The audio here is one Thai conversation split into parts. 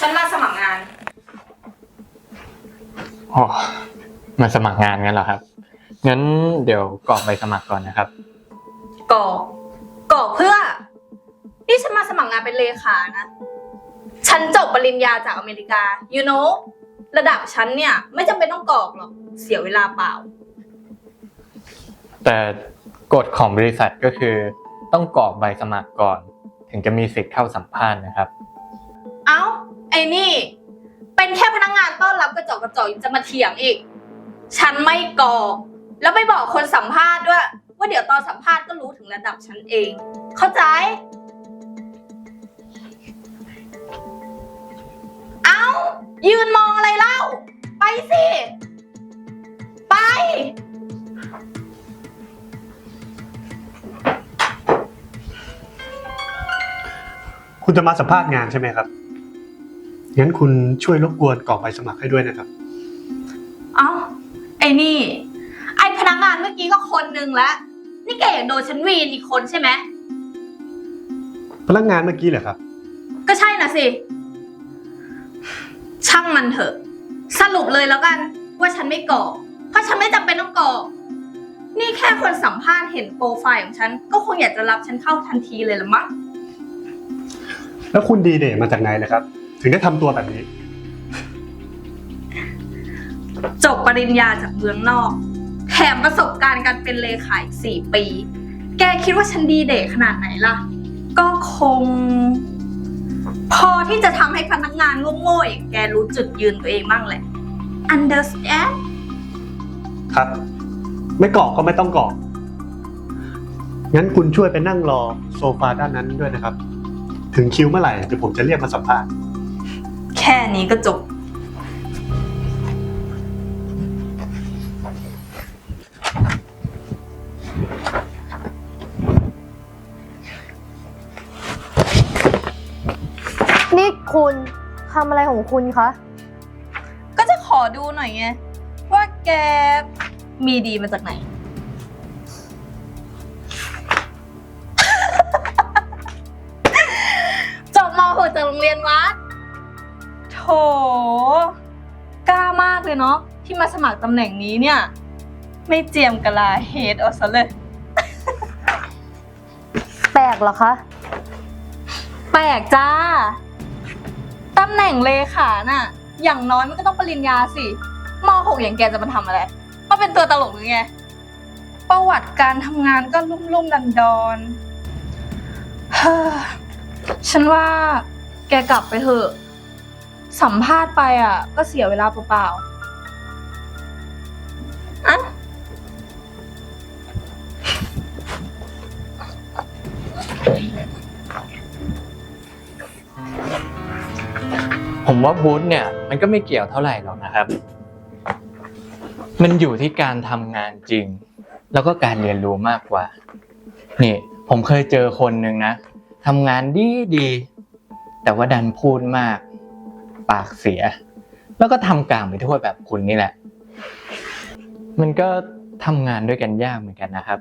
ฉันมาสมัครงาน อ๋อมาสมัครงานงั้นเหรอครับ งั้นเดี๋ยวกรอกใบสมัครก่อนนะครับกรอกกรอกเพื่อ นี่ฉันมาสมัครงานเป็นเลขานะ ฉันจบปริญญาจากอเมริกา you know ระดับฉันเนี่ย ไม่จำเป็นต้องกรอกหรอก เสียเวลาเปล่า แต่กฎของบริษัทก็คือ ต้องกรอกใบสมัครก่อน ถึงจะมีสิทธิ์เข้าสัมภาษณ์นะครับเอ้าไอ้ นี่ เป็นแค่พนักงานต้อนรับกระจอกกระจอกยังจะมาเถียงอีก ฉันไม่กรอกแล้วไปบอกคนสัมภาษณ์ด้วย ว่าเดี๋ยวตอนสัมภาษณ์ก็รู้ถึงระดับฉันเอง เข้าใจ เอ้ายืนมองอะไรเล่า ไปสิ ไป คุณจะมาสัมภาษณ์งานใช่ไหมครับ งั้นคุณช่วยรบกวนกรอกใบสมัครให้ด้วยนะครับ เอ้าไอ้นี่ ไอ้พนักงานเมื่อกี้ก็คนนึงแล้วนี่แกอยากโดนฉันวีนอีกคนใช่ไหมพนักงานเมื่อกี้เหรอครับ ก็ใช่น่ะสิ ช่างมันเถอะ สรุปเลยแล้วกัน ว่าฉันไม่กรอกเพราะฉันไม่จำเป็นต้องกรอกนี่แค่คนสัมภาษณ์เห็นโปรไฟล์ของฉัน ก็คงอยากจะรับฉันเข้าทันทีเลยละมั้งแล้วคุณดีเดย์มาจากไหนเลยครับ ถึงได้ทำตัวแบบนี้ จบปริญญาจากเมืองนอก แถมประสบการณ์การเป็นเลขาอีกสี่ปี แกคิดว่าฉันดีเดทขนาดไหนล่ะ ก็คง พอที่จะทำให้พนักงานโง่ๆอย่างแกรู้จุดยืนตัวเองบ้างแหละ understand ครับ ไม่กรอกก็ไม่ต้องกรอกงั้นคุณช่วยไปนั่งรอโซฟาด้านนั้นด้วยนะครับ ถึงคิวเมื่อไหร่เดี๋ยวผมจะเรียกมาสัมภาษณ์ แค่นี้ก็จบ นี่คุณทำอะไรของคุณคะ ก็จะขอดูหน่อยไง ว่าแกมีดีมาจากไหน เลยเนาะที่มาสมัครตำแหน่งนี้เนี่ย ไม่เจียมกะลาเฮดเอาซะเลย แปลกเหรอคะ แปลกจ้าตำแหน่งเลขาน่ะ อย่างน้อยมันก็ต้องปริญญาสิม .6 อย่างแกจะมาทำอะไร มาเป็นตัวตลกหรือไง ประวัติการทำงานก็ลุ่มลุ่มดันดอนๆเฮ้อฉันว่าแกกลับไปเถอะ สัมภาษณ์ไปอะ ก็เสียเวลาเปล่าๆ ผมว่าบูธเนี่ยมันก็ไม่เกี่ยวเท่าไหร่หรอกนะครับ มันอยู่ที่การทำงานจริง แล้วก็การเรียนรู้มากกว่า นี่ ผมเคยเจอคนหนึ่งนะทำงานดีดีแต่ว่าดันพูดมาก ปากเสีย แล้วก็ทำกลางไปทั่วแบบคุณนี่แหละ มันก็ทำงานด้วยกันยากเหมือนกันนะครับ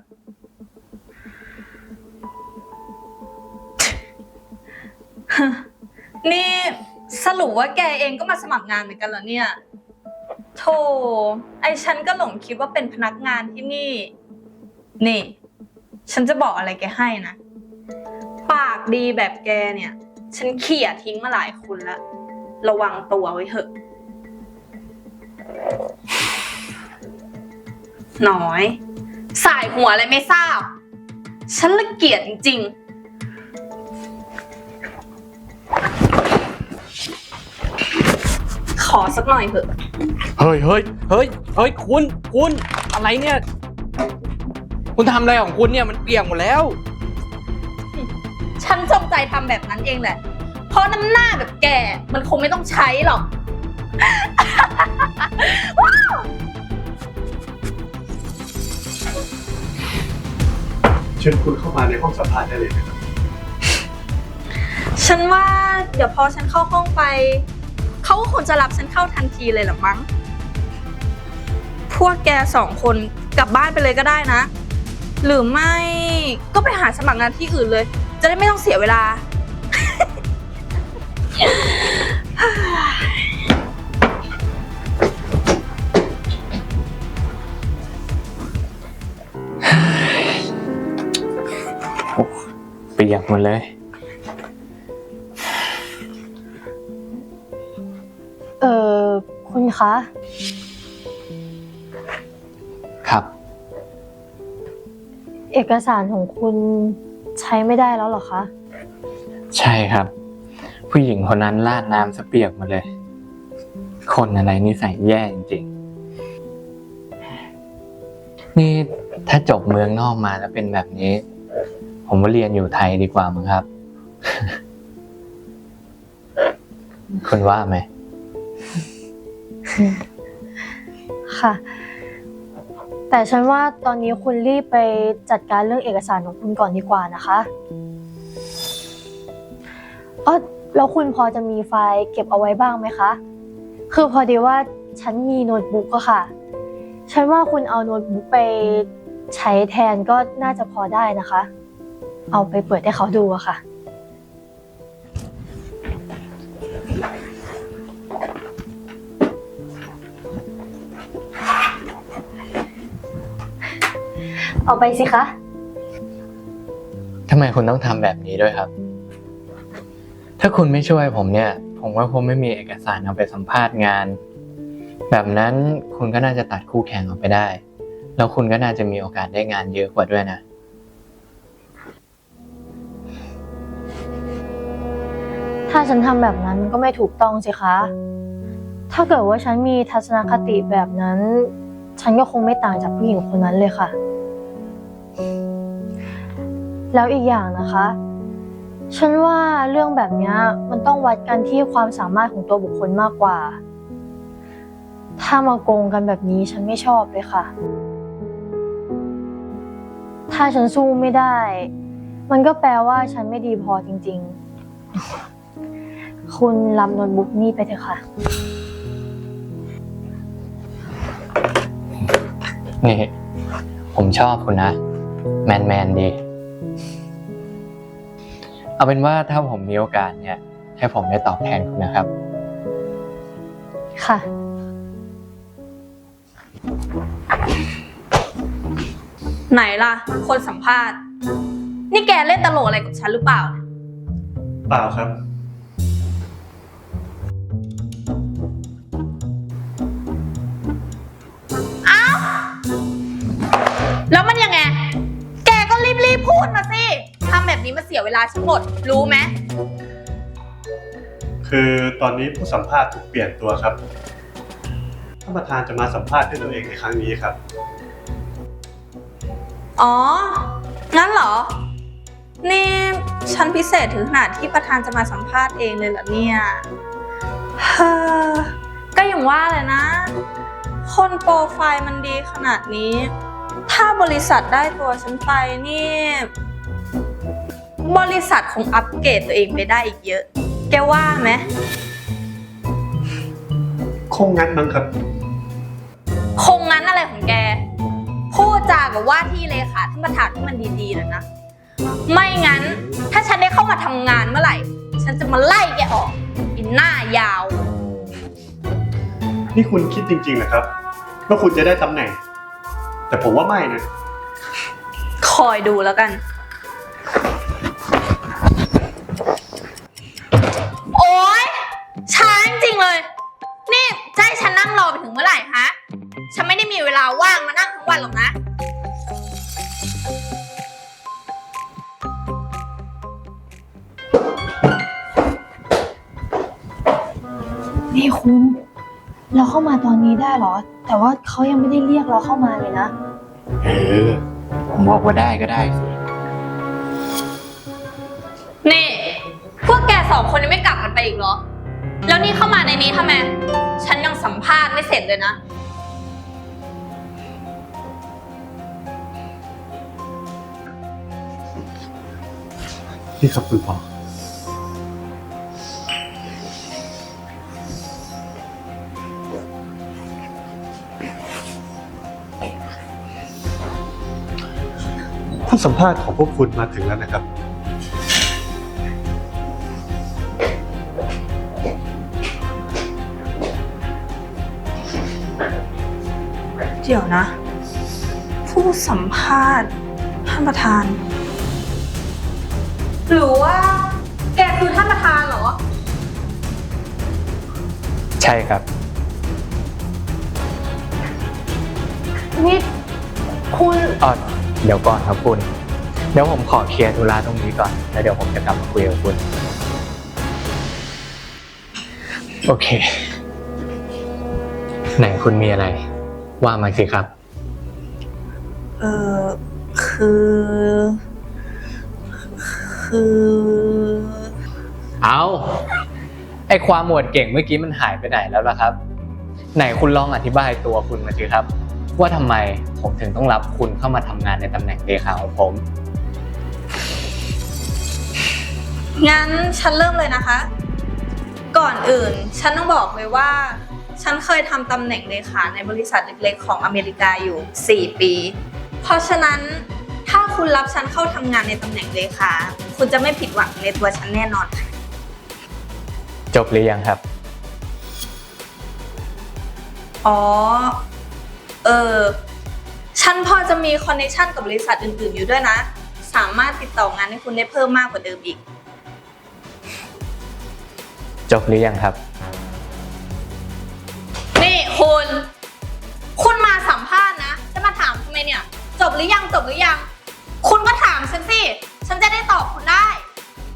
นี่ สรุปว่าแกเองก็มาสมัครงานเหมือนกันเหรอเนี่ย โธ่ไอฉันก็หลงคิดว่าเป็นพนักงานที่นี่ นี่ ฉันจะบอกอะไรแกให้นะ ปากดีแบบแกเนี่ย ฉันเขี่ยทิ้งมาหลายคนล้วระวังตัวไว้เถอะ น้อย สายหัวอะไรไม่ทราบ ฉันละเกียดจริงๆ ขอสักหน่อยเถอะ เฮ้ยเฮ้ยเฮ้ยเฮ้ยคุณคุณอะไรเนี่ย คุณทำอะไรของคุณเนี่ยมันเปียกหมดแล้ว ฉันจงใจทำแบบนั้นเองแหละ เพราะน้ำหน้าแบบแกมันคงไม่ต้องใช้หรอก เชิญคุณเข้ามาในห้องสัมภาษณ์ได้เลยนะครับ ฉันว่าเดี๋ยวพอฉันเข้าห้องไป เขาก็คงจะรับฉันเข้าทันทีเลยหรอมั้ง พวกแกสองคนกลับบ้านไปเลยก็ได้นะ หรือไม่ก็ไปหาสมัครงานที่อื่นเลย จะได้ไม่ต้องเสียเวลา เปียกหมดเลย เออคุณคะ ครับ เอกสารของคุณใช้ไม่ได้แล้วเหรอคะ ใช่ครับ ผู้หญิงคนนั้นลาดน้ำสเปียกหมาเลย คนอะไรนิสัยแย่จริงๆ นี่ถ้าจบเมืองนอกมาแล้วเป็นแบบนี้ ผมว่าเรียนอยู่ไทยดีกว่ามั้งครับ คุณว่าไหม ค่ะ แต่ฉันว่าตอนนี้คุณรีบไปจัดการเรื่องเอกสารของคุณก่อนดีกว่านะคะอ๋อแล้วคุณพอจะมีไฟล์เก็บเอาไว้บ้างไหมคะ คือพอดีว่าฉันมีโน้ตบุ๊กอะค่ะ ฉันว่าคุณเอาโน้ตบุ๊กไปใช้แทนก็น่าจะพอได้นะคะ เอาไปเปิดให้เขาดูอะค่ะ เอาไปสิคะ ทำไมคุณต้องทำแบบนี้ด้วยครับ ถ้าคุณไม่ช่วยผมเนี่ย ผมว่าผมไม่มีเอกสารเอาไปสัมภาษณ์งาน แบบนั้นคุณก็น่าจะตัดคู่แข่งออกไปได้ แล้วคุณก็น่าจะมีโอกาสได้งานเยอะกว่าด้วยนะ ถ้าฉันทำแบบนั้นมันก็ไม่ถูกต้องสิคะ ถ้าเกิดว่าฉันมีทัศนคติแบบนั้น ฉันก็คงไม่ต่างจากผู้หญิงคนนั้นเลยค่ะ แล้วอีกอย่างนะคะ ฉันว่าเรื่องแบบนี้มันต้องวัดกันที่ความสามารถของตัวบุคคลมากกว่า ถ้ามาโกงกันแบบนี้ฉันไม่ชอบเลยค่ะ ถ้าฉันสู้ไม่ได้ มันก็แปลว่าฉันไม่ดีพอจริง ๆ คุณรับโน้ตบุ๊กนี่ไปเถอะค่ะ นี่ ผมชอบคุณนะ แมนแมนดี เอาเป็นว่าถ้าผมมีโอกาสเนี่ย ให้ผมได้ตอบแทนคุณนะครับ ค่ะ ไหนล่ะ คนสัมภาษณ์ นี่แกเล่นตลกอะไรกับฉันหรือเปล่าเนี่ยเปล่าครับ แล้วมันยังไงแกก็รีบๆ พูดมาสิทำแบบนี้มาเสียเวลาฉันหมด รู้ไหม คือตอนนี้ผู้สัมภาษณ์ถูกเปลี่ยนตัวครับท่านประธานจะมาสัมภาษณ์ด้วยตัวเองในครั้งนี้ครับ อ๋อ งั้นเหรอ นี่ฉันพิเศษถึงขนาดที่ประธานจะมาสัมภาษณ์เองเลยเหรอเนี่ยเฮ้อก็อย่างว่าเลยนะ คนโปรไฟล์มันดีขนาดนี้ ถ้าบริษัทได้ตัวฉันไปนี่ บริษัทคงอัปเกรดตัวเองไปได้อีกเยอะ แกว่าไหม คงงั้นมั้งครับ คงงั้นอะไรของแก พูดจากับว่าที่เลขาท่านประธานที่มันดีๆนะนะ ไม่งั้น ถ้าฉันได้เข้ามาทำงานเมื่อไหร่ ฉันจะมาไล่แกออกอินหน้ายาว นี่คุณคิดจริงๆนะครับ ว่าคุณจะได้ตำแหน่ง แต่ผมว่าไม่นะ คอยดูแล้วกัน เราเข้ามาตอนนี้ได้เหรอ แต่ว่าเขายังไม่ได้เรียกเราเข้ามาเลยนะ เออผมบอกว่าได้ก็ได้สินี่ พวกแกสองคนยังไม่กลับกันไปอีกเหรอ แล้วนี่เข้ามาในนี้ทำไม ฉันยังสัมภาษณ์ไม่เสร็จเลยนะนี่ครับคุณปอ สัมภาษณ์ของพวกคุณมาถึงแล้วนะครับ เดี๋ยวนะ ผู้สัมภาษณ์ท่านประธาน หรือว่า แกคือท่านประธานเหรอ ใช่ครับ นี่คุณอ่อ เดี๋ยวก่อนครับคุณ เดี๋ยวผมขอเคลียร์ธุระตรงนี้ก่อน แล้วเดี๋ยวผมจะกลับมาคุยกับคุณ โอเค ไหนคุณมีอะไร ว่ามาสิครับ เออคือ คือ เอาไอความหมวดเก่งเมื่อกี้มันหายไปไหนแล้วล่ะครับ ไหนคุณลองอธิบายตัวคุณมาสิครับ ว่าทำไม ผมถึงต้องรับคุณเข้ามาทำงานในตำแหน่งเลขาของผม งั้นฉันเริ่มเลยนะคะ ก่อนอื่นฉันต้องบอกเลยว่า ฉันเคยทำตำแหน่งเลขาในบริษัทเล็กๆ ของอเมริกาอยู่ 4 ปี เพราะฉะนั้นถ้าคุณรับฉันเข้าทำงานในตำแหน่งเลขาคุณจะไม่ผิดหวังในตัวฉันแน่นอนค่ะ จบหรือยังครับ อ๋อ เออ ฉันพอจะมีคอนเนคชันกับบริษัทอื่นๆ อยู่ด้วยนะ สามารถติดต่องานให้คุณได้เพิ่มมากกว่าเดิมอีก จบหรือยังครับ นี่คุณ คุณมาสัมภาษณ์นะ จะมาถามทำไมเนี่ย จบหรือยังจบหรือยัง คุณก็ถามฉันสิ ฉันจะได้ตอบคุณได้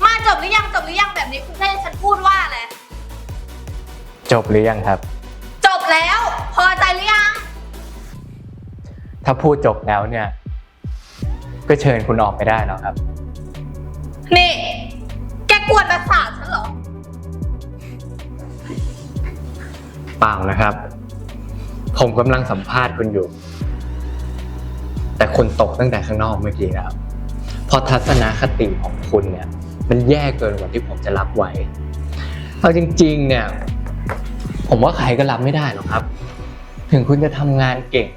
มาจบหรือยังจบหรือยังแบบนี้คุณจะให้ฉันพูดว่าอะไร จบหรือยังครับ จบแล้ว พอใจหรือยัง ถ้าพูดจบแล้วเนี่ย ก็เชิญคุณออกไปได้แล้วครับ นี่ แกกวนประสาทฉันเหรอ เปล่านะครับ ผมกำลังสัมภาษณ์คุณอยู่ แต่คุณตกตั้งแต่ข้างนอกเมื่อกี้แล้วเพราะทัศนคติของคุณเนี่ย มันแย่เกินกว่าที่ผมจะรับไหวเอาจริง ๆ เนี่ย ผมว่าใครก็รับไม่ได้หรอกครับ ถึงคุณจะทำงานเก่ง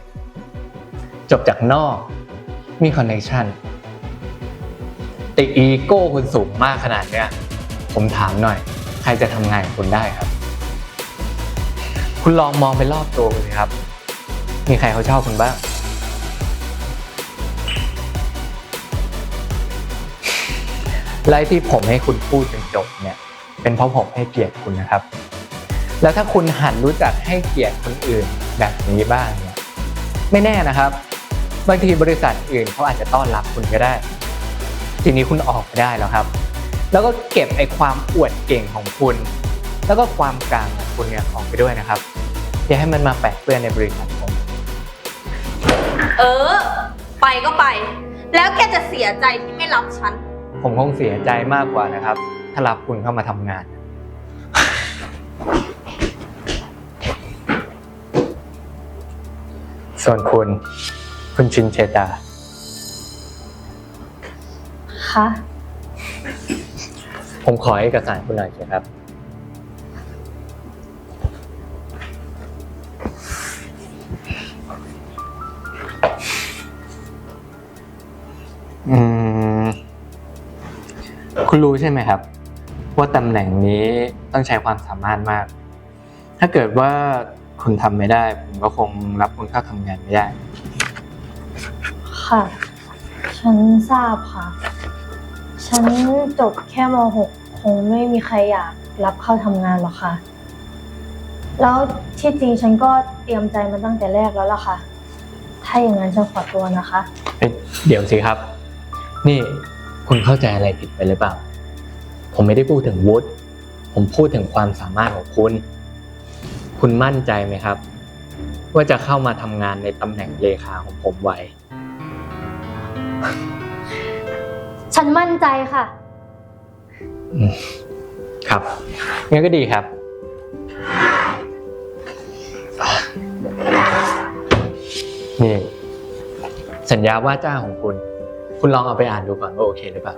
จบจากนอก มีคอนเนคชั่นแต่อีโก้คุณสูงมากขนาดเนี้ย ผมถามหน่อย ใครจะทำงานกับคุณได้ครับ คุณลองมองไปรอบตัวคุณครับ มีใครเขาชอบคุณบ้าง ไล่ที่ผมให้คุณพูดจนจบเนี่ย เป็นเพราะผมให้เกียรติคุณนะครับ แล้วถ้าคุณหันรู้จักให้เกียรติคนอื่นแบบนี้บ้างเนี่ย ไม่แน่นะครับ บางทีบริษัทอื่นเขาอาจจะต้อนรับคุณก็ได้ ทีนี้คุณออกไปได้แล้วครับ แล้วก็เก็บไอ้ความอวดเก่งของคุณ แล้วก็ความกลางของคุณเนี่ยออกไปด้วยนะครับอย่าให้มันมาแปะเปื้อนในบริษัทผมเออ ไปก็ไป แล้วแกจะเสียใจที่ไม่รับฉัน ผมคงเสียใจมากกว่านะครับ ถ้ารับคุณเข้ามาทำงาน ส่วนคุณ คุณชินเชตาคะผมขอเอกสารคุณหน่อยสิครับ อืม คุณรู้ใช่ไหมครับ ว่าตำแหน่งนี้ต้องใช้ความสามารถมาก ถ้าเกิดว่าคุณทำไม่ได้ ผมก็คงรับคุณเข้าทำงานไม่ได้ ค่ะ ฉันทราบค่ะ ฉันจบแค่ม .6 คงไม่มีใครอยากรับเข้าทำงานหรอกค่ะ แล้วที่จริงฉันก็เตรียมใจมาตั้งแต่แรกแล้วล่ะค่ะ ถ้าอย่างนั้นฉันขอตัวนะคะ เอ้ยเดี๋ยวสิครับ นี่คุณเข้าใจอะไรผิดไปหรือเปล่า ผมไม่ได้พูดถึงวุฒิผมพูดถึงความสามารถของคุณ คุณมั่นใจไหมครับ ว่าจะเข้ามาทำงานในตำแหน่งเลขาของผมไหวฉันมั่นใจค่ะอืมครับงั้นก็ดีครับ นี่ สัญญาว่าจ้างของคุณ คุณลองเอาไปอ่านดูก่อนว่าโอเคหรือเปล่า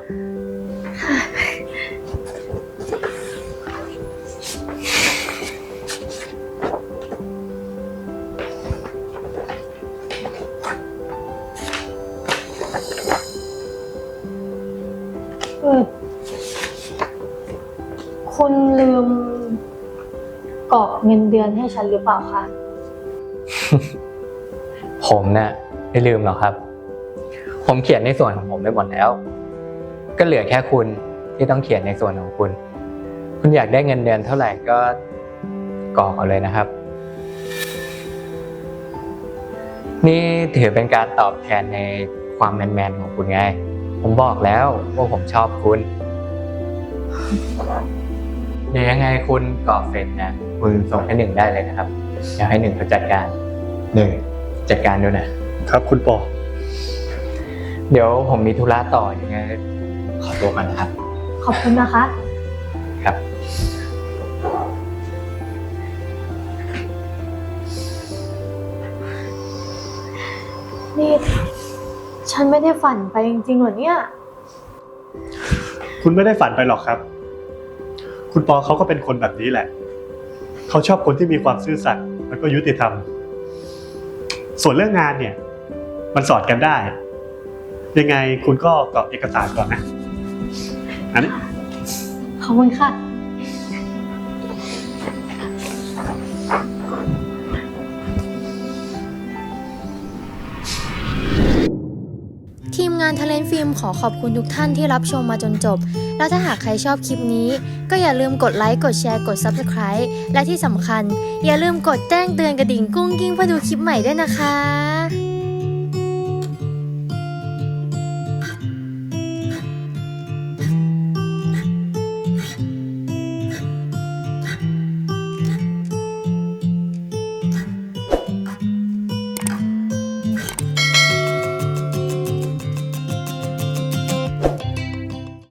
เงินเดือนให้ฉันหรือเปล่าคะผมเนะ่ะไม่ลืมหรอกครับ ผมเขียนในส่วนของผมไปหมดแล้ว ก็เหลือแค่คุณที่ต้องเขียนในส่วนของคุณ คุณอยากได้เงินเดือนเท่าไหร่ก็กรอกเอาเลยนะครับ นี่ถือเป็นการตอบแทนในความแมนๆของคุณไง ผมบอกแล้วว่าผมชอบคุณ เดี๋ยวยังไงคุณกรอกเสร็จเนี่ยคุณส่งให้หนึ่งได้เลยนะครับเดี๋ยวให้หนึ่งเขาจัดการหนึ่งจัดการด้วยนะครับคุณปอ เดี๋ยวผมมีธุระต่อยังไง ขอตัวก่อนนะครับ ขอบคุณนะคะ ครับ นี่ ฉันไม่ได้ฝันไปจริงๆเหรอเนี่ย คุณไม่ได้ฝันไปหรอกครับ คุณปอเขาก็เป็นคนแบบนี้แหละ เขาชอบคนที่มีความซื่อสัตย์แล้วก็ยุติธรรม ส่วนเรื่องงานเนี่ย มันสอดกันได้ ยังไงคุณก็กรอกเอกสารก่อนนะอันนี้ ขอบคุณค่ะ งานทเลนฟิล์มขอขอบคุณทุกท่านที่รับชมมาจนจบ แล้วถ้าหากใครชอบคลิปนี้ ก็อย่าลืมกดไลค์กดแชร์กด Subscribe และที่สำคัญ อย่าลืมกดแจ้งเตือนกระดิ่งกุ้งกิ้งเพื่อดูคลิปใหม่ด้วยนะคะ